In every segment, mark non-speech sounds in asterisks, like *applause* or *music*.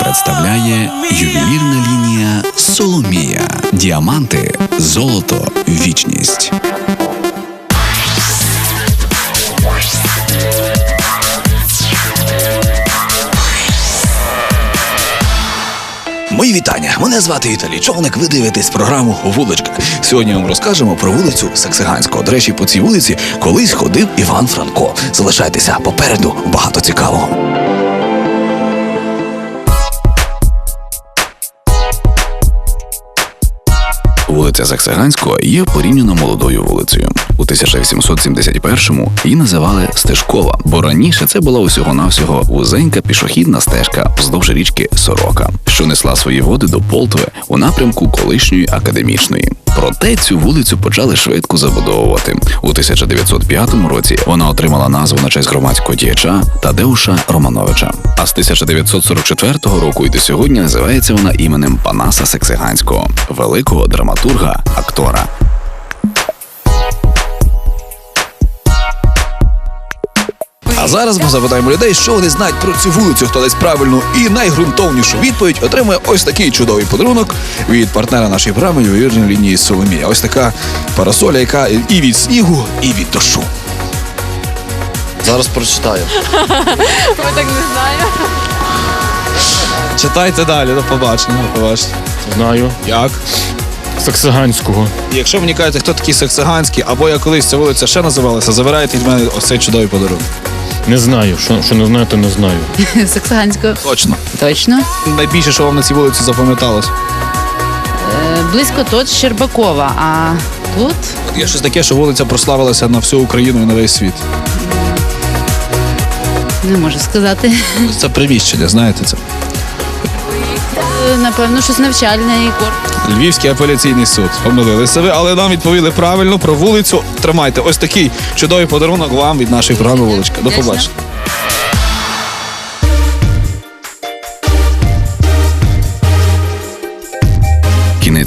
представляє ювелірна лінія Соломія. Діаманти, золото, вічність. Мої вітання. Мене звати Віталій Човник. Ви дивитесь програму Вуличка. Сьогодні вам розкажемо про вулицю Саксиганського. До речі, по цій вулиці колись ходив Іван Франко. Залишайтеся попереду багато цікавого. Вулиця Заксаганського є порівняно молодою вулицею. У 1871-му її називали Стежкова, бо раніше це була усього-навсього вузенька пішохідна стежка вздовж річки Сорока, що несла свої води до Полтви у напрямку колишньої академічної. Проте цю вулицю почали швидко забудовувати. У 1905 році вона отримала назву на честь громадського діяча Тадеуша Романовича. А з 1944 року і до сьогодні називається вона іменем Панаса Сексиганського, великого драматурга, актора. А зараз ми запитаємо людей, що вони знають про цю вулицю. Хто дасть правильну і найґрунтовнішу відповідь отримує ось такий чудовий подарунок від партнера нашої програми ювелірної лінії Соломія. Ось така парасоля, яка і від снігу, і від дощу. Зараз прочитаю. *laughs* Ми так не знаємо. Читайте далі, до побачення. До побачення. Знаю. Як? Саксиганського. І Якщо ви мені кажете, хто такий Саксиганський, або як колись ця вулиця ще називалася, забирайте від мене ось цей чудовий подарунок. Не знаю. Що, що не знаю, то не знаю. *laughs* Саксаганського. Точно. Точно. Найбільше, що вам на цій вулиці запам'яталось. Е, близько тут Щербакова, а тут Є щось таке, що вулиця прославилася на всю Україну і на весь світ. не можу сказати. Це приміщення, знаєте це. Е, Напевно, щось навчальне і корпус. Львівський апеляційний суд. Помилилися ви, але нам відповіли правильно про вулицю. Тримайте ось такий чудовий подарунок вам від нашої програми Вуличка. До побачення.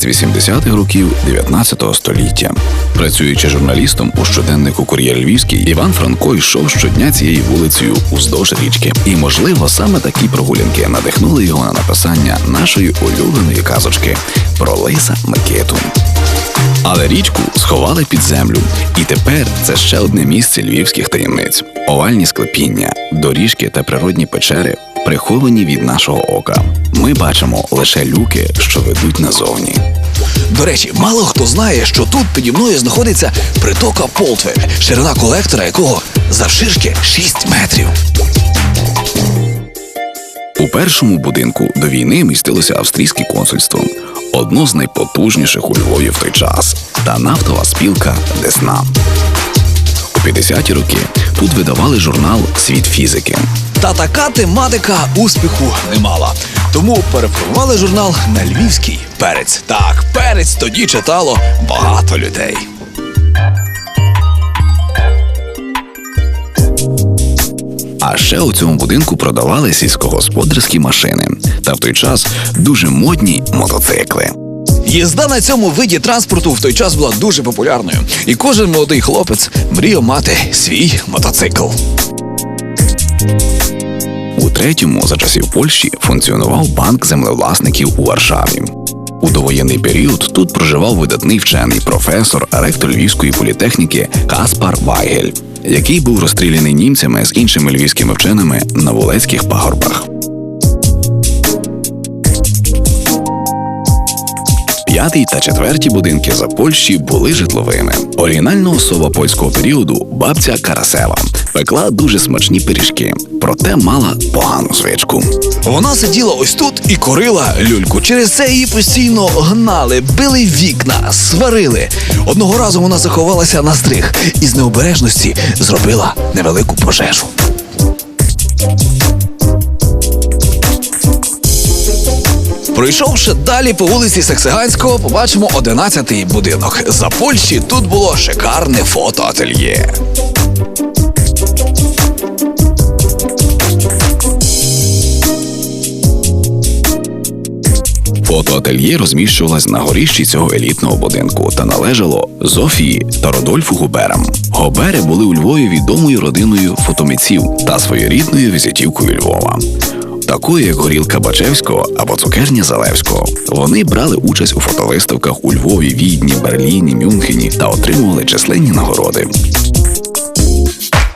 80-х років 19 століття. Працюючи журналістом у щоденнику Кур'єр Львівський, Іван Франко йшов щодня цією вулицею уздовж річки. І, можливо, саме такі прогулянки надихнули його на написання нашої улюбленої казочки про Лиса Микиту. Але річку сховали під землю, і тепер це ще одне місце львівських таємниць: овальні склепіння, доріжки та природні печери приховані від нашого ока. Ми бачимо лише люки, що ведуть назовні. До речі, мало хто знає, що тут піді мною знаходиться притока Полтве, ширина колектора якого завширшки 6 метрів. У першому будинку до війни містилося австрійське консульство, одно з найпотужніших у Львові в той час, та нафтова спілка Десна. У 50-ті роки тут видавали журнал Світ фізики. Та така тематика успіху не мала. Тому переформували журнал на львівський перець. Так, перець тоді читало багато людей. А ще у цьому будинку продавали сільськогосподарські машини, та в той час дуже модні мотоцикли. Їзда на цьому виді транспорту в той час була дуже популярною, і кожен молодий хлопець мріяв мати свій мотоцикл. У третьому за часів Польщі функціонував банк землевласників у Варшаві. У довоєнний період тут проживав видатний вчений професор, ректор Львівської політехніки Каспар Вайгель, який був розстріляний німцями з іншими львівськими вченими на Волецьких пагорбах. П'ятий та четверті будинки за Польщі були житловими. Оригінальна особа польського періоду бабця Карасева пекла дуже смачні пиріжки, проте мала погану звичку. Вона сиділа ось тут і корила люльку. Через це її постійно гнали, били вікна, сварили. Одного разу вона заховалася на стриг і з необережності зробила невелику пожежу. Пройшовши далі по вулиці Саксиганського, побачимо 11-й будинок. За Польщі тут було шикарне фотоательє. Фотоательє розміщувалось на горіщі цього елітного будинку та належало Зофії та Родольфу Губерам. Гобери були у Львові відомою родиною фотомитців та своєрідною візитівкою Львова. Такою як горілка Бачевського або цукерня Залевського. Вони брали участь у фотовиставках у Львові, Відні, Берліні, Мюнхені та отримували численні нагороди.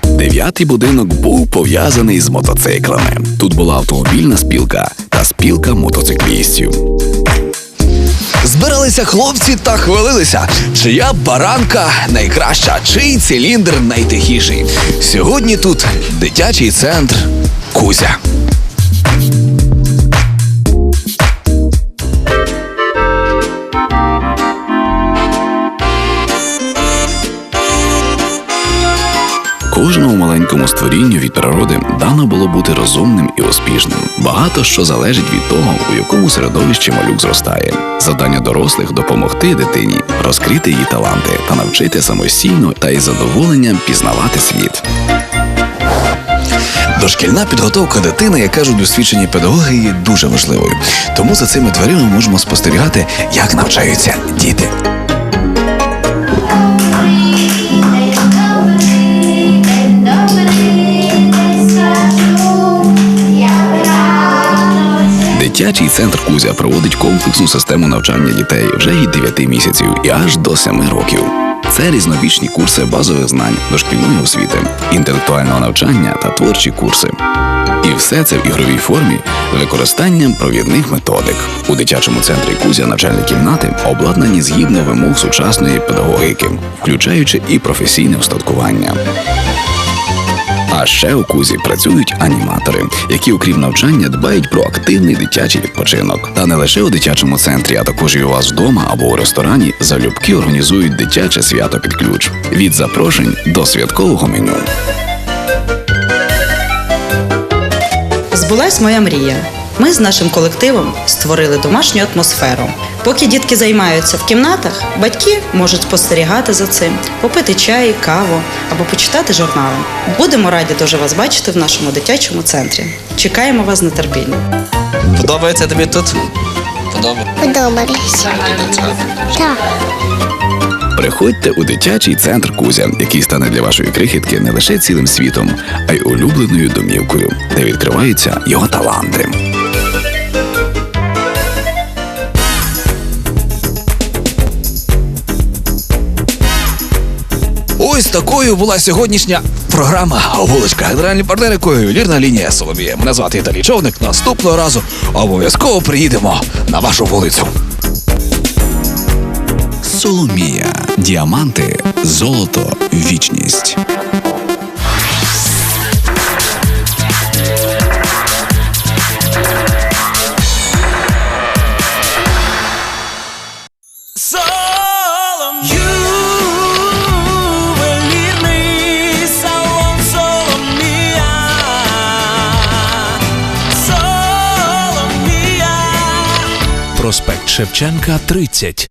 Дев'ятий будинок був пов'язаний з мотоциклами. Тут була автомобільна спілка та спілка мотоциклістів. Збиралися хлопці та хвалилися, чия баранка найкраща, чий циліндр найтихіший. Сьогодні тут дитячий центр Кузя. Створінню від природи дано було бути розумним і успішним. Багато що залежить від того, у якому середовищі малюк зростає. Завдання дорослих допомогти дитині розкрити її таланти та навчити самостійно та із задоволенням пізнавати світ. Дошкільна підготовка дитини, як кажуть досвідчені педагоги, є дуже важливою. Тому за цими дверима можемо спостерігати, як навчаються діти. Дитячий центр Кузя проводить комплексну систему навчання дітей вже від 9 місяців і аж до 7 років. Це різнобічні курси базових знань, дошкільної освіти, інтелектуального навчання та творчі курси. І все це в ігровій формі з використанням провідних методик. У дитячому центрі Кузя навчальні кімнати обладнані згідно вимог сучасної педагогіки, включаючи і професійне устаткування. А ще у кузі працюють аніматори, які, окрім навчання, дбають про активний дитячий відпочинок. Та не лише у дитячому центрі, а також і у вас вдома або у ресторані залюбки організують дитяче свято під ключ від запрошень до святкового меню. Збулась моя мрія. Ми з нашим колективом створили домашню атмосферу. Поки дітки займаються в кімнатах, батьки можуть спостерігати за цим, попити чай, каву або почитати журнали. Будемо раді дуже вас бачити в нашому дитячому центрі. Чекаємо вас з нетерпінням. Подобається тобі тут? Подобались. Так. Приходьте у дитячий центр Кузя, який стане для вашої крихітки не лише цілим світом, а й улюбленою домівкою, де відкриваються його таланти. Ось такою була сьогоднішня програма Вуличка. Генеральний партнер якої ювелірна лінія Соломія. Мене звати Віталій Човник. Наступного разу обов'язково приїдемо на вашу вулицю. Соломія. Діаманти, золото, вічність. Ювелірний Шевченка, 30.